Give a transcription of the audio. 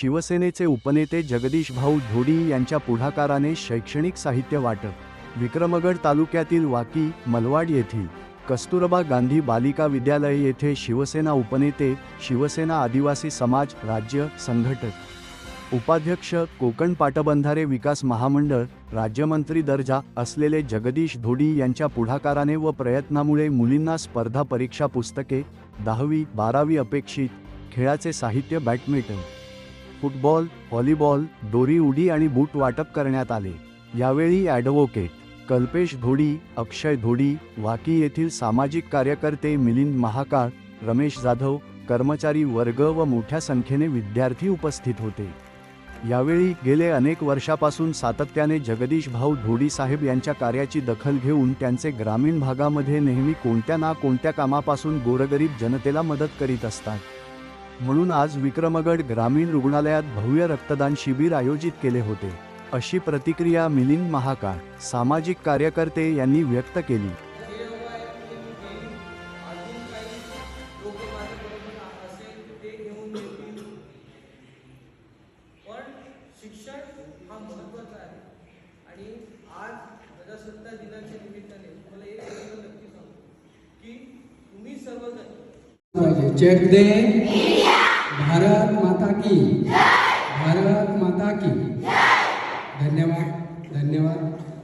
शिवसेनेचे उपनेते जगदीश भाऊ धोडी यांच्या पुढाकाराने शैक्षणिक साहित्य वाटप. विक्रमगड तालुक्यातील वाकी मलवाड येथील कस्तुरबा गांधी बालिका विद्यालय येथे शिवसेना उपनेते शिवसेना आदिवासी समाज राज्य संघटक. उपाध्यक्ष कोकण पाटबंधारे विकास महामंडळ राज्यमंत्री दर्जा असलेले जगदीश धोडी यांच्या पुढाकाराने व प्रयत्नामुळे मुलींना स्पर्धा परीक्षा पुस्तके दहावी बारावी अपेक्षित खेळाचे साहित्य बॅडमिंटन फुटबॉल व्हॉलीबॉल दोरी उडी आणि बूट वाटप करण्यात आले. यावेळी ॲडव्होकेट कल्पेश धोडी अक्षय धोडी वाकी येथील सामाजिक कार्यकर्ते मिलिंद महाकाळ रमेश जाधव कर्मचारी वर्ग व मोठ्या संख्येने विद्यार्थी उपस्थित होते. यावेळी गेले अनेक वर्षापासून सातत्याने जगदीश भाऊ धोडी साहेब यांच्या कार्याची दखल घेऊन त्यांचे ग्रामीण भागामध्ये नेहमी कोणत्या ना कोणत्या कामापासून गोरगरीब जनतेला मदत करीत असतात. म्हणून आज विक्रमगड ग्रामीण रुग्णालयात भव्य रक्तदान शिबिर आयोजित केले होते. अशी प्रतिक्रिया मिलिंद महाकाळ सामाजिक कार्यकर्ते यांनी व्यक्त केली. चेक दे. भारत माता की। भारत माता की। धन्यवाद धन्यवाद।